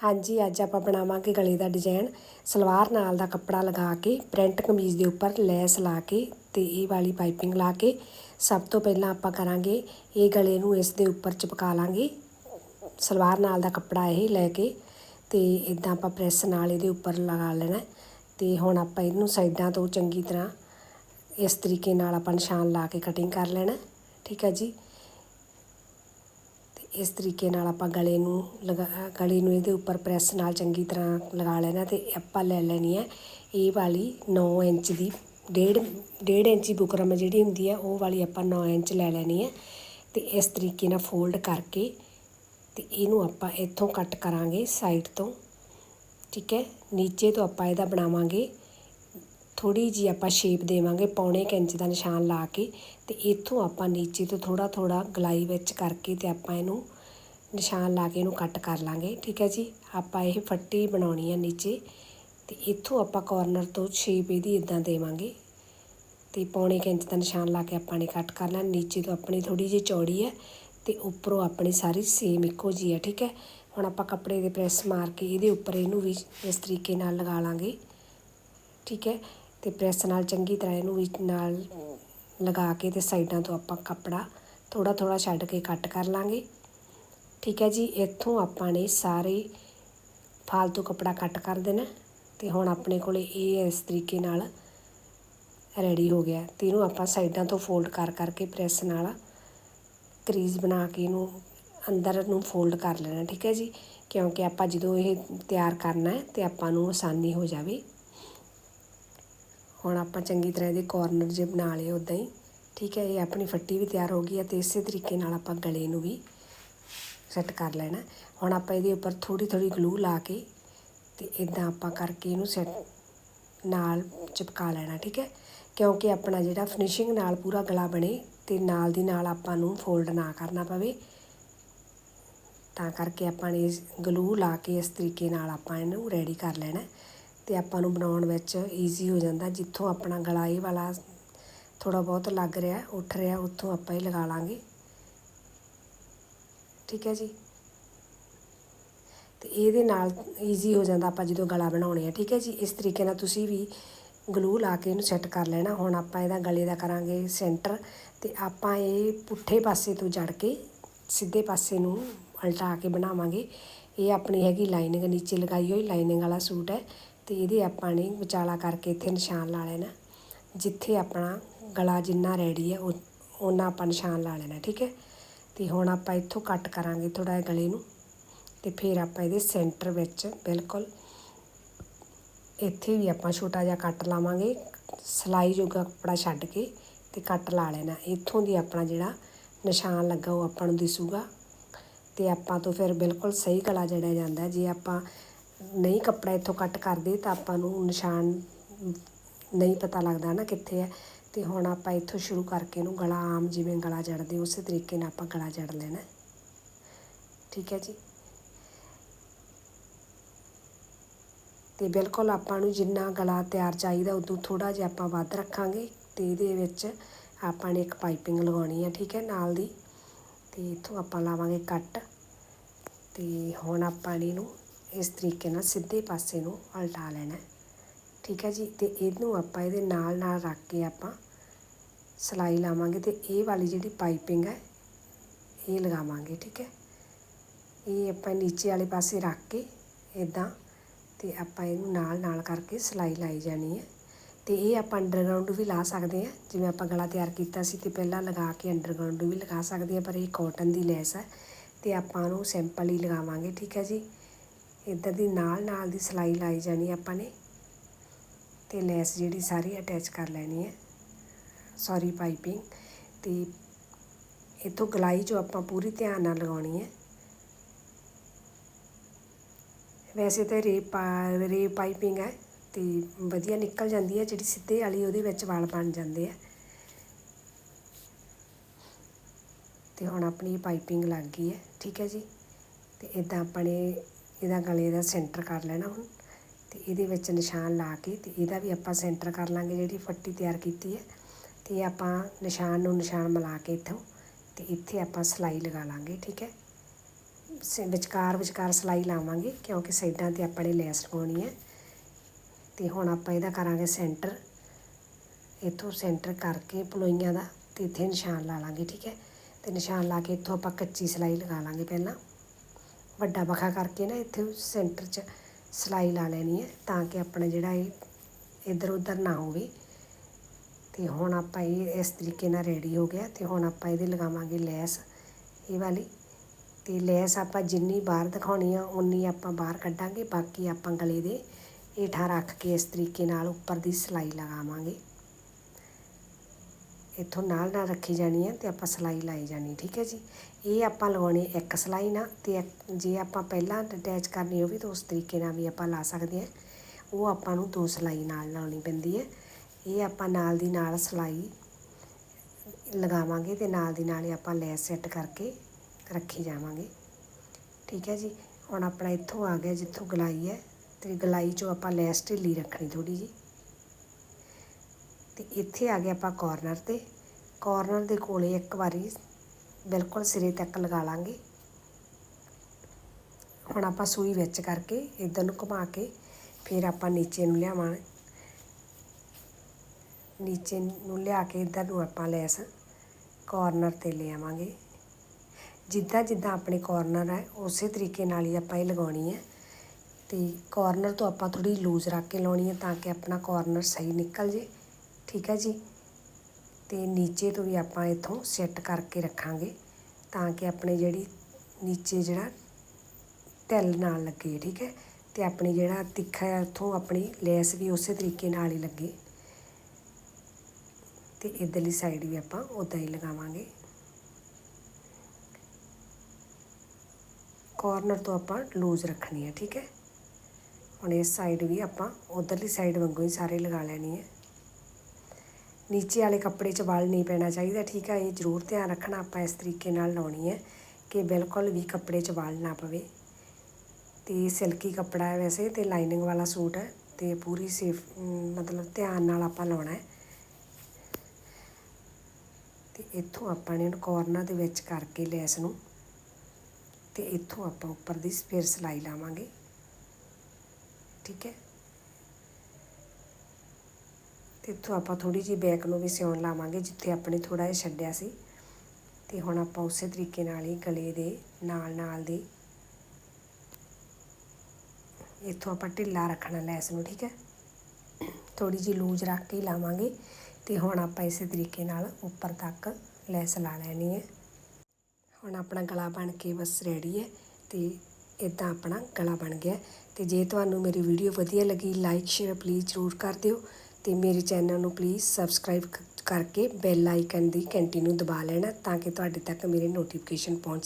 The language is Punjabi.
ਹਾਂਜੀ, ਅੱਜ ਆਪਾਂ ਬਣਾਵਾਂਗੇ ਗਲੇ ਦਾ ਡਿਜ਼ਾਈਨ ਸਲਵਾਰ ਨਾਲ ਦਾ ਕੱਪੜਾ ਲਗਾ ਕੇ, ਪ੍ਰਿੰਟ ਕਮੀਜ਼ ਦੇ ਉੱਪਰ ਲੈਸ ਲਾ ਕੇ ਤੇ ਇਹ ਵਾਲੀ ਪਾਈਪਿੰਗ ਲਾ ਕੇ। ਸਭ ਤੋਂ ਪਹਿਲਾਂ ਆਪਾਂ ਕਰਾਂਗੇ, ਇਹ ਗਲੇ ਨੂੰ ਇਸ ਦੇ ਉੱਪਰ ਚਿਪਕਾ ਲਾਂਗੇ। ਸਲਵਾਰ ਨਾਲ ਦਾ ਕੱਪੜਾ ਇਹ ਲੈ ਕੇ ਤੇ ਇਦਾਂ ਆਪਾਂ ਪ੍ਰੈਸ ਨਾਲ ਇਹਦੇ ਉੱਪਰ ਲਗਾ ਲੈਣਾ ਤੇ ਹੁਣ ਆਪਾਂ ਇਹਨੂੰ ਸਾਈਡਾਂ ਤੋਂ ਚੰਗੀ ਤਰ੍ਹਾਂ ਇਸ ਤਰੀਕੇ ਨਾਲ ਆਪਾਂ ਨਿਸ਼ਾਨ ਲਾ ਕੇ ਕਟਿੰਗ ਕਰ ਲੈਣਾ ਠੀਕ ਹੈ ਜੀ? ਇਸ ਤਰੀਕੇ ਨਾਲ ਆਪਾਂ ਗਲੇ ਨੂੰ ਲਗਾ, ਗਲੇ ਨੂੰ ਇਹਦੇ ਉੱਪਰ ਪ੍ਰੈਸ ਨਾਲ ਚੰਗੀ ਤਰ੍ਹਾਂ ਲਗਾ ਲੈਣਾ ਅਤੇ ਆਪਾਂ ਲੈ ਲੈਣੀ ਹੈ ਇਹ ਵਾਲੀ 9 ਇੰਚ ਦੀ, ਡੇਢ ਡੇਢ ਇੰਚੀ ਬੁਕਰਮ ਜਿਹੜੀ ਹੁੰਦੀ ਹੈ ਉਹ ਵਾਲੀ ਆਪਾਂ 9 ਇੰਚ ਲੈ ਲੈਣੀ ਹੈ ਤੇ ਇਸ ਤਰੀਕੇ ਨਾਲ ਫੋਲਡ ਕਰਕੇ ਤੇ ਇਹਨੂੰ ਆਪਾਂ ਇੱਥੋਂ ਕੱਟ ਕਰਾਂਗੇ ਸਾਈਡ ਤੋਂ, ਠੀਕ ਹੈ? ਨੀਚੇ ਤੋਂ ਆਪਾਂ ਇਹਦਾ ਬਣਾਵਾਂਗੇ ਥੋੜੀ ਜੀ ਆਪਾਂ ਸ਼ੇਪ ਦੇਵਾਂਗੇ ਪੌਣੇ ਕੁ ਇੰਚ ਦਾ ਨਿਸ਼ਾਨ ਲਾ ਕੇ ਤੇ ਇੱਥੋਂ ਆਪਾਂ ਨੀਚੇ ਤੋਂ ਥੋੜਾ ਥੋੜਾ ਗਲਾਈ ਵਿੱਚ ਕਰਕੇ ਤੇ ਆਪਾਂ ਇਹਨੂੰ ਨਿਸ਼ਾਨ ਲਾ ਕੇ ਇਹਨੂੰ ਕੱਟ ਕਰ ਲਾਂਗੇ, ਠੀਕ ਹੈ ਜੀ? ਆਪਾਂ ਇਹ ਫੱਟੀ ਬਣਾਉਣੀ ਹੈ ਨੀਚੇ ਤੇ ਇੱਥੋਂ ਆਪਾਂ ਕਾਰਨਰ ਤੋਂ ਸ਼ੇਪ ਇਹਦੀ ਇਦਾਂ ਦੇਵਾਂਗੇ ਤੇ ਪੌਣੇ ਕੁ ਇੰਚ ਦਾ ਨਿਸ਼ਾਨ ਲਾ ਕੇ ਆਪਾਂ ਨੇ ਕੱਟ ਕਰਨਾ ਨੀਚੇ ਤੋਂ ਆਪਣੀ ਥੋੜੀ ਜਿਹੀ ਚੌੜੀ ਹੈ ਤੇ ਉੱਪਰੋਂ ਆਪਣੀ ਸਾਰੀ ਸੇਮ ਇੱਕੋ ਜੀ ਹੈ, ਠੀਕ ਹੈ? ਹੁਣ ਆਪਾਂ ਕੱਪੜੇ ਦੇ ਪ੍ਰੈਸ ਮਾਰ ਕੇ ਇਹਦੇ ਉੱਪਰ ਇਹਨੂੰ ਵੀ ਇਸ ਤਰੀਕੇ ਨਾਲ ਲਗਾ ਲਾਂਗੇ, ਠੀਕ ਹੈ? ਤੇ ਪ੍ਰੈਸ ਨਾਲ ਚੰਗੀ ਤਰ੍ਹਾਂ ਇਹਨੂੰ ਵੀ ਨਾਲ ਲਗਾ ਕੇ ਤੇ ਸਾਈਡਾਂ ਤੋਂ ਆਪਾਂ ਕੱਪੜਾ ਥੋੜਾ ਥੋੜਾ ਛੱਡ ਕੇ ਕੱਟ ਕਰ ਲਾਂਗੇ। ਠੀਕ ਹੈ ਜੀ, ਇੱਥੋਂ ਆਪਾਂ ਨੇ ਸਾਰੇ ਫਾਲਤੂ ਕੱਪੜਾ ਕੱਟ ਕਰ ਦੇਣਾ ਤੇ ਹੁਣ ਆਪਣੇ ਕੋਲੇ ਇਹ ਇਸ ਤਰੀਕੇ ਨਾਲ ਰੈਡੀ ਹੋ ਗਿਆ ਤੇ ਇਹਨੂੰ ਆਪਾਂ ਸਾਈਡਾਂ ਤੋਂ ਫੋਲਡ ਕਰ ਕਰਕੇ ਪ੍ਰੈਸ ਨਾਲ ਕਰੀਜ਼ ਬਣਾ ਕੇ ਇਹਨੂੰ ਅੰਦਰ ਨੂੰ ਫੋਲਡ ਕਰ ਲੈਣਾ। ਠੀਕ ਹੈ ਜੀ, ਕਿਉਂਕਿ ਆਪਾਂ ਜਦੋਂ ਇਹ ਤਿਆਰ ਕਰਨਾ ਹੈ ਤੇ ਆਪਾਂ ਨੂੰ ਆਸਾਨੀ ਹੋ ਜਾਵੇ। ਹੁਣ ਆਪਾਂ ਚੰਗੀ ਤਰ੍ਹਾਂ ਇਹਦੇ ਕਾਰਨਰ ਜੇ ਬਣਾ ਲਏ ਉਦਾਂ ਹੀ। ਠੀਕ ਹੈ, ਇਹ ਆਪਣੀ ਫੱਟੀ ਵੀ ਤਿਆਰ ਹੋ ਗਈ ਹੈ ਤੇ ਇਸੇ ਤਰੀਕੇ ਨਾਲ ਆਪਾਂ ਗਲੇ ਨੂੰ ਵੀ ਸੈੱਟ ਕਰ ਲੈਣਾ ਹੁਣ ਆਪਾਂ ਇਹਦੇ ਉੱਪਰ ਥੋੜੀ ਥੋੜੀ ਗਲੂ ਲਾ ਕੇ ਤੇ ਇਦਾਂ ਆਪਾਂ ਕਰਕੇ ਇਹਨੂੰ ਸੈੱਟ ਨਾਲ ਚਿਪਕਾ ਲੈਣਾ, ਠੀਕ ਹੈ। ਕਿਉਂਕਿ ਆਪਣਾ ਜਿਹੜਾ ਫਿਨਿਸ਼ਿੰਗ ਨਾਲ ਪੂਰਾ ਗਲਾ ਬਣੇ ਤੇ ਨਾਲ ਦੀ ਨਾਲ ਆਪਾਂ ਨੂੰ ਫੋਲਡ ਨਾ ਕਰਨਾ ਪਵੇ। ਤਾਂ ਕਰਕੇ ਆਪਾਂ ਨੇ ਗਲੂ ਲਾ ਕੇ ਇਸ ਤਰੀਕੇ ਨਾਲ ਆਪਾਂ ਇਹਨੂੰ ਰੈਡੀ ਕਰ ਲੈਣਾ ਅਤੇ ਆਪਾਂ ਨੂੰ ਬਣਾਉਣ ਵਿੱਚ ਈਜ਼ੀ ਹੋ ਜਾਂਦਾ। ਜਿੱਥੋਂ ਆਪਣਾ ਗਲਾ ਇਹ ਵਾਲਾ ਥੋੜ੍ਹਾ ਬਹੁਤ ਲੱਗ ਰਿਹਾ, ਉੱਠ ਰਿਹਾ, ਉੱਥੋਂ ਆਪਾਂ ਇਹ ਲਗਾ ਲਾਂਗੇ। ਠੀਕ ਹੈ ਜੀ? ਤੇ ਇਹਦੇ ਨਾਲ ਈਜ਼ੀ ਹੋ ਜਾਂਦਾ ਆਪਾਂ ਜਦੋਂ ਗਲਾ ਬਣਾਉਣੇ ਆ। ਠੀਕ ਹੈ ਜੀ? ਇਸ ਤਰੀਕੇ ਨਾਲ ਤੁਸੀਂ ਵੀ ਗਲੂ ਲਾ ਕੇ ਇਹਨੂੰ ਸੈੱਟ ਕਰ ਲੈਣਾ। ਹੁਣ ਆਪਾਂ ਇਹਦਾ ਗਲੇ ਦਾ ਕਰਾਂਗੇ ਸੈਂਟਰ ਤੇ ਆਪਾਂ ਇਹ ਪੁੱਠੇ ਪਾਸੇ ਤੋਂ ਜੜ ਕੇ ਸਿੱਧੇ ਪਾਸੇ ਨੂੰ ਉਲਟਾ ਕੇ ਬਣਾਵਾਂਗੇ। ਇਹ ਆਪਣੀ ਹੈਗੀ ਲਾਈਨਿੰਗ ਨੀਚੇ ਲਗਾਈ ਹੋਈ ਲਾਈਨਿੰਗ ਵਾਲਾ ਸੂਟ ਹੈ। ਅਤੇ ਇਹਦੇ ਆਪਾਂ ਨੇ ਵਿਚਾਲਾ ਕਰਕੇ ਇੱਥੇ ਨਿਸ਼ਾਨ ਲਾ ਲੈਣਾ। ਜਿੱਥੇ ਆਪਣਾ ਗਲਾ ਜਿੰਨਾ ਰੈਡੀ ਹੈ ਉਹਨਾਂ ਆਪਾਂ ਨਿਸ਼ਾਨ ਲਾ ਲੈਣਾ, ਠੀਕ ਹੈ? ਤੇ ਹੁਣ ਆਪਾਂ ਇੱਥੋਂ ਕੱਟ ਕਰਾਂਗੇ ਥੋੜਾ ਜਿਹਾ ਗਲੇ ਨੂੰ ਤੇ ਫਿਰ ਆਪਾਂ ਇਹਦੇ ਸੈਂਟਰ ਵਿੱਚ ਬਿਲਕੁਲ ਇੱਥੇ ਵੀ ਆਪਾਂ ਛੋਟਾ ਜਿਹਾ ਕੱਟ ਲਾਵਾਂਗੇ। ਸਲਾਈ ਜੋਗਾ ਕੱਪੜਾ ਛੱਡ ਕੇ ਤੇ ਕੱਟ ਲਾ ਲੈਣਾ। ਇੱਥੋਂ ਦੀ ਆਪਣਾ ਜਿਹੜਾ ਨਿਸ਼ਾਨ ਲੱਗਾ ਉਹ ਆਪਾਂ ਨੂੰ ਦਿਸੂਗਾ। ਤੇ ਆਪਾਂ ਤੋਂ ਫਿਰ ਬਿਲਕੁਲ ਸਹੀ ਗਲਾ ਜੜਿਆ ਜਾਂਦਾ। ਜੇ ਆਪਾਂ ਨਹੀਂ ਕੱਪੜਾ ਇੱਥੋਂ ਕੱਟ ਕਰਦੇ ਤਾਂ ਆਪਾਂ ਨੂੰ ਨਿਸ਼ਾਨ ਨਹੀਂ ਪਤਾ ਲੱਗਦਾ ਨਾ ਕਿੱਥੇ ਹੈ। ਅਤੇ ਹੁਣ ਆਪਾਂ ਇੱਥੋਂ ਸ਼ੁਰੂ ਕਰਕੇ ਇਹਨੂੰ ਗਲਾ ਆਮ ਜਿਵੇਂ ਗਲਾ ਜੜਦੇ ਉਸੇ ਤਰੀਕੇ ਨਾਲ ਆਪਾਂ ਗਲਾ ਜੜ ਲੈਣਾ ਠੀਕ ਹੈ ਜੀ। ਤੇ ਬਿਲਕੁਲ ਆਪਾਂ ਨੂੰ ਜਿੰਨਾ ਗਲਾ ਤਿਆਰ ਚਾਹੀਦਾ ਉਦੋਂ ਥੋੜਾ ਜਿਹਾ ਆਪਾਂ ਵੱਧ ਰੱਖਾਂਗੇ ਤੇ ਇਹਦੇ ਵਿੱਚ ਆਪਾਂ ਨੇ ਇੱਕ ਪਾਈਪਿੰਗ ਲਗਾਉਣੀ ਹੈ, ਠੀਕ ਹੈ, ਨਾਲ ਦੀ। ਤੇ ਇੱਥੋਂ ਆਪਾਂ ਲਾਵਾਂਗੇ ਕੱਟ। ਤੇ ਹੁਣ ਆਪਾਂ ਨੇ ਇਹਨੂੰ ਇਸ ਤਰੀਕੇ ਨਾਲ ਸਿੱਧੇ ਪਾਸੇ ਨੂੰ ਉਲਟਾ ਲੈਣਾ ਠੀਕ ਹੈ ਜੀ? ਤੇ ਇਹਨੂੰ ਆਪਾਂ ਇਹਦੇ ਨਾਲ ਨਾਲ ਰੱਖ ਕੇ ਆਪਾਂ ਸਲਾਈ ਲਾਵਾਂਗੇ ਤੇ ਇਹ ਵਾਲੀ ਜਿਹੜੀ ਪਾਈਪਿੰਗ ਹੈ, ਇਹ ਲਗਾਵਾਂਗੇ, ਠੀਕ ਹੈ? ਇਹ ਆਪਾਂ ਨੀਚੇ ਵਾਲੇ ਪਾਸੇ ਰੱਖ ਕੇ ਇਦਾਂ ਤੇ ਆਪਾਂ ਇਹਨੂੰ ਨਾਲ ਨਾਲ ਕਰਕੇ ਸਲਾਈ ਲਾਈ ਜਾਣੀ ਹੈ। ਤੇ ਇਹ ਆਪਾਂ ਅੰਡਰਗਰਾਉਂਡ ਵੀ ਲਾ ਸਕਦੇ ਆ ਜਿਵੇਂ ਆਪਾਂ ਗਲਾ ਤਿਆਰ ਕੀਤਾ ਸੀ ਤੇ ਪਹਿਲਾਂ ਲਗਾ ਕੇ ਅੰਡਰਗਰਾਉਂਡ ਵੀ ਲਗਾ ਸਕਦੇ ਆ ਪਰ ਇਹ ਕਾਟਨ ਦੀ ਲੈਸ ਹੈ ਤੇ ਆਪਾਂ ਨੂੰ ਸਿੰਪਲ ਹੀ ਲਗਾਵਾਂਗੇ, ਠੀਕ ਹੈ ਜੀ? ਇੱਧਰ ਦੀ ਨਾਲ ਨਾਲ ਦੀ ਸਲਾਈ ਲਾਈ ਜਾਣੀ ਆਪਾਂ ਨੇ ਤੇ ਲੈਸ ਜਿਹੜੀ ਸਾਰੀ ਅਟੈਚ ਕਰ ਲੈਣੀ ਹੈ ਸੌਰੀ ਪਾਈਪਿੰਗ ਤੇ ਇਥੋਂ ਗਲਾਈ ਜੋ ਆਪਾਂ ਪੂਰੀ ਧਿਆਨ ਨਾਲ ਲਗਾਉਣੀ ਹੈ ਵੈਸੇ ਤਾਂ ਰੇਪ ਰੇ ਪਾਈਪਿੰਗ ਹੈ ਤੇ ਵਧੀਆ ਨਿਕਲ ਜਾਂਦੀ ਹੈ ਜਿਹੜੀ ਸਿੱਧੇ ਵਾਲੀ ਉਹਦੇ ਵਿੱਚ ਵਾਲ ਬਣ ਜਾਂਦੇ ਆ। ਤੇ ਹੁਣ ਆਪਣੀ ਪਾਈਪਿੰਗ ਲੱਗ ਗਈ ਹੈ ਠੀਕ ਹੈ ਜੀ। ਤੇ ਇਦਾਂ ਆਪਾਂ ਨੇ ਇਹਦਾ ਗਲੇ ਦਾ ਸੈਂਟਰ ਕਰ ਲੈਣਾ ਹੁਣ ਤੇ ਇਹਦੇ ਵਿੱਚ ਨਿਸ਼ਾਨ ਲਾ ਕੇ ਤੇ ਇਹਦਾ ਵੀ ਆਪਾਂ ਸੈਂਟਰ ਕਰ ਲਾਂਗੇ ਜਿਹੜੀ ਫੱਟੀ ਤਿਆਰ ਕੀਤੀ ਹੈ ਤੇ ਆਪਾਂ ਨਿਸ਼ਾਨ ਨੂੰ ਨਿਸ਼ਾਨ ਮਿਲਾ ਕੇ ਇੱਥੋਂ ਤੇ ਇੱਥੇ ਆਪਾਂ ਸਲਾਈ ਲਗਾ ਲਾਂਗੇ, ਠੀਕ ਹੈ? ਸ- ਵਿਚਕਾਰ ਵਿਚਕਾਰ ਸਿਲਾਈ ਲਾਵਾਂਗੇ ਕਿਉਂਕਿ ਸਾਈਡਾਂ ਤੇ ਆਪਾਂ ਨੇ ਲੈਸ ਲਗਾਉਣੀ ਹੈ ਤੇ ਹੁਣ ਆਪਾਂ ਇਹਦਾ ਕਰਾਂਗੇ ਸੈਂਟਰ। ਇੱਥੋਂ ਸੈਂਟਰ ਕਰਕੇ ਪਲੋਈਆਂ ਦਾ ਤੇ ਇੱਥੇ ਨਿਸ਼ਾਨ ਲਾ ਲਾਂਗੇ, ਠੀਕ ਹੈ? ਤੇ ਨਿਸ਼ਾਨ ਲਾ ਕੇ ਇੱਥੋਂ ਆਪਾਂ ਕੱਚੀ ਸਿਲਾਈ ਲਗਾ ਲਾਂਗੇ ਪਹਿਲਾਂ। ਵੱਡਾ ਬਖਾ ਕਰਕੇ ਨਾ ਇੱਥੇ ਸੈਂਟਰ 'ਚ ਸਿਲਾਈ ਲਾ ਲੈਣੀ ਹੈ ਤਾਂ ਕਿ ਆਪਣਾ ਜਿਹੜਾ ਇਹ ਇੱਧਰ ਉੱਧਰ ਨਾ ਹੋਵੇ। ਤੇ ਹੁਣ ਆਪਾਂ ਇਹ ਇਸ ਤਰੀਕੇ ਨਾਲ ਰੈਡੀ ਹੋ ਗਿਆ ਤੇ ਹੁਣ ਆਪਾਂ ਇਹਦੇ ਲਗਾਵਾਂਗੇ ਲੈਸ। ਇਹ ਵਾਲੀ। ਤੇ ਲੈਸ ਆਪਾਂ ਜਿੰਨੀ ਬਾਹਰ ਦਿਖਾਉਣੀ ਆ, ਉਨੀ ਆਪਾਂ ਬਾਹਰ ਕੱਢਾਂਗੇ। ਬਾਕੀ ਆਪਾਂ ਗਲੇ ਦੇ ਹੇਠਾਂ ਰੱਖ ਕੇ ਇਸ ਤਰੀਕੇ ਨਾਲ ਉੱਪਰ ਦੀ ਸਿਲਾਈ ਲਗਾਵਾਂਗੇ। ਇੱਥੋਂ ਨਾਲ ਨਾਲ ਰੱਖੀ ਜਾਣੀ ਹੈ ਤੇ ਆਪਾਂ ਸਿਲਾਈ ਲਾਈ ਜਾਣੀ, ਠੀਕ ਹੈ ਜੀ? ਇਹ ਆਪਾਂ ਲਗਾਉਣੀ ਇੱਕ ਸਿਲਾਈ ਨਾਲ ਤੇ ਇੱਕ- ਜੇ ਆਪਾਂ ਪਹਿਲਾਂ ਅਟੈਚ ਕਰਨੀ ਹੋਵੇ ਤਾਂ ਉਸ ਤਰੀਕੇ ਨਾਲ ਵੀ ਆਪਾਂ ਲਾ ਸਕਦੇ ਹਾਂ। ਉਹ ਆਪਾਂ ਨੂੰ ਦੋ ਸਿਲਾਈ ਨਾਲ ਲਾਉਣੀ ਪੈਂਦੀ ਹੈ। ਇਹ ਆਪਾਂ ਨਾਲ ਦੀ ਨਾਲ ਸਿਲਾਈ ਲਗਾਵਾਂਗੇ ਤੇ ਨਾਲ ਦੀ ਨਾਲ ਹੀ ਆਪਾਂ ਲੈਸ ਸੈੱਟ ਕਰਕੇ ਰੱਖੀ ਜਾਵਾਂਗੇ। ਠੀਕ ਹੈ ਜੀ? ਹੁਣ ਆਪਣਾ ਇੱਥੋਂ ਆ ਗਿਆ ਜਿੱਥੋਂ ਗਲਾਈ ਹੈ ਤੇ ਗਲਾਈ 'ਚੋਂ ਆਪਾਂ ਲੈਸ ਢਿੱਲੀ ਰੱਖਣੀ ਥੋੜੀ ਜੀ ਤੇ ਇੱਥੇ ਆ ਗਏ ਆਪਾਂ ਕਾਰਨਰ ਤੇ। ਕਾਰਨਰ ਦੇ ਕੋਲੇ ਇੱਕ ਵਾਰੀ ਬਿਲਕੁਲ ਸਿਰੇ ਤੱਕ ਲਗਾ ਲਾਂਗੇ। ਹੁਣ ਆਪਾਂ ਸੂਈ ਵਿੱਚ ਕਰਕੇ ਇਧਰ ਨੂੰ ਘੁਮਾ ਕੇ ਫਿਰ ਆਪਾਂ ਨੀਚੇ ਨੂੰ ਲਿਆਵਾਂ ਨੀਚੇ ਨੂੰ ਲਿਆ ਕੇ ਇਧਰ ਨੂੰ ਆਪਾਂ ਲੈਸ ਕਾਰਨਰ ਤੇ ਲੈ ਆਵਾਂਗੇ। ਜਿੱਦਾਂ ਜਿੱਦਾਂ ਆਪਣੇ ਕਾਰਨਰ ਹੈ, ਉਸੇ ਤਰੀਕੇ ਨਾਲ ਹੀ ਆਪਾਂ ਇਹ ਲਗਾਉਣੀ ਹੈ। ਤੇ ਕਾਰਨਰ ਤੋਂ ਆਪਾਂ ਥੋੜੀ ਲੂਜ਼ ਰੱਖ ਕੇ ਲਾਉਣੀ ਹੈ ਤਾਂ ਕਿ ਆਪਣਾ ਕਾਰਨਰ ਸਹੀ ਨਿਕਲ ਜੇ। ਠੀਕ ਹੈ ਜੀ। ਤੇ ਨੀਚੇ ਤੋਂ ਵੀ ਆਪਾਂ ਇੱਥੋਂ ਸੈੱਟ ਕਰਕੇ ਰੱਖਾਂਗੇ ਤਾਂ ਕਿ ਆਪਣੇ ਜਿਹੜੀ ਨੀਚੇ ਜਿਹੜਾ ਤਿਲ ਨਾਲ ਲੱਗੇ, ਠੀਕ ਹੈ। ਤੇ ਆਪਣੀ ਜਿਹੜਾ ਤਿੱਖਾ ਹੈ, ਉੱਥੋਂ ਆਪਣੀ ਲੈਸ ਵੀ ਉਸੇ ਤਰੀਕੇ ਨਾਲ ਹੀ ਲੱਗੇ। ਤੇ ਇਧਰਲੀ ਸਾਈਡ ਵੀ ਆਪਾਂ ਉਦਾਂ ਹੀ ਲਗਾਵਾਂਗੇ। ਕਾਰਨਰ ਤੋਂ ਆਪਾਂ ਲੂਜ਼ ਰੱਖਣੀ ਹੈ, ਠੀਕ ਹੈ। ਹੁਣ ਇਸ ਸਾਈਡ ਵੀ ਆਪਾਂ ਉਧਰਲੀ ਸਾਈਡ ਵਾਂਗੂ ਹੀ ਸਾਰੇ ਲਗਾ ਲੈਣੀ ਹੈ। ਨੀਚੇ ਵਾਲੇ ਕੱਪੜੇ 'ਚ ਵਲ ਨਹੀਂ ਪੈਣਾ ਚਾਹੀਦਾ, ਠੀਕ ਹੈ ਇਹ ਜ਼ਰੂਰ ਧਿਆਨ ਰੱਖਣਾ ਆਪਾਂ ਇਸ ਤਰੀਕੇ ਨਾਲ ਲਾਉਣੀ ਹੈ ਕਿ ਬਿਲਕੁਲ ਵੀ ਕੱਪੜੇ 'ਚ ਵਲ ਨਾ ਪਵੇ। ਤੇ ਸਿਲਕੀ ਕੱਪੜਾ ਹੈ ਵੈਸੇ ਤੇ ਲਾਈਨਿੰਗ ਵਾਲਾ ਸੂਟ ਹੈ ਤੇ ਪੂਰੀ ਸੇਫ, ਮਤਲਬ ਧਿਆਨ ਨਾਲ ਆਪਾਂ ਲਾਉਣਾ ਹੈ। ਤੇ ਇੱਥੋਂ ਆਪਾਂ ਨੇ ਕਾਰਨਰ ਦੇ ਵਿੱਚ ਕਰਕੇ ਲੈਸ ਨੂੰ ਤੇ ਇੱਥੋਂ ਆਪਾਂ ਉੱਪਰ ਦੀ ਫਿਰ ਸਿਲਾਈ ਲਾਵਾਂਗੇ। ਠੀਕ ਹੈ? ਤੇ ਇੱਥੋਂ ਆਪਾਂ ਥੋੜੀ ਜਿਹੀ ਬੈਕ ਨੂੰ ਵੀ ਸਿਉਣ ਲਾਵਾਂਗੇ, ਜਿੱਥੇ ਆਪਣੇ ਥੋੜਾ ਜਿਹਾ ਛੱਡਿਆ ਸੀ। ਤੇ ਹੁਣ ਆਪਾਂ ਉਸੇ ਤਰੀਕੇ ਨਾਲ ਹੀ ਗਲੇ ਦੇ ਨਾਲ ਨਾਲ ਦੀ ਇੱਥੋਂ ਆਪਾਂ ਢਿੱਲਾ ਰੱਖਣਾ ਲੈਸ ਨੂੰ, ਠੀਕ ਹੈ? ਥੋੜੀ ਜਿਹੀ ਲੂਜ਼ ਰੱਖ ਕੇ ਹੀ ਲਾਵਾਂਗੇ। ਤੇ ਹੁਣ ਆਪਾਂ ਇਸੇ ਤਰੀਕੇ ਨਾਲ ਉੱਪਰ ਤੱਕ ਲੈਸ ਲਾ ਲੈਣੀ ਹੈ। ਹੁਣ ਆਪਣਾ ਗਲਾ ਬਣ ਕੇ ਬਸ ਰੈਡੀ ਹੈ ਤੇ ਇਦਾਂ ਆਪਣਾ ਗਲਾ ਬਣ ਗਿਆ। ਤੇ ਜੇ ਤੁਹਾਨੂੰ ਮੇਰੀ ਵੀਡੀਓ ਵਧੀਆ ਲੱਗੀ ਲਾਈਕ ਸ਼ੇਅਰ ਪਲੀਜ਼ ਜ਼ਰੂਰ ਕਰ ਦਿਓ। ਅਤੇ ਮੇਰੇ ਚੈਨਲ ਨੂੰ ਪਲੀਜ਼ ਸਬਸਕ੍ਰਾਈਬ ਕਰਕੇ ਬੈਲ ਆਈਕਨ ਦੀ ਘੰਟੀ ਨੂੰ ਦਬਾ ਲੈਣਾ ਤਾਂ ਕਿ ਤੁਹਾਡੇ ਤੱਕ ਮੇਰੇ ਨੋਟੀਫਿਕੇਸ਼ਨ ਪਹੁੰਚ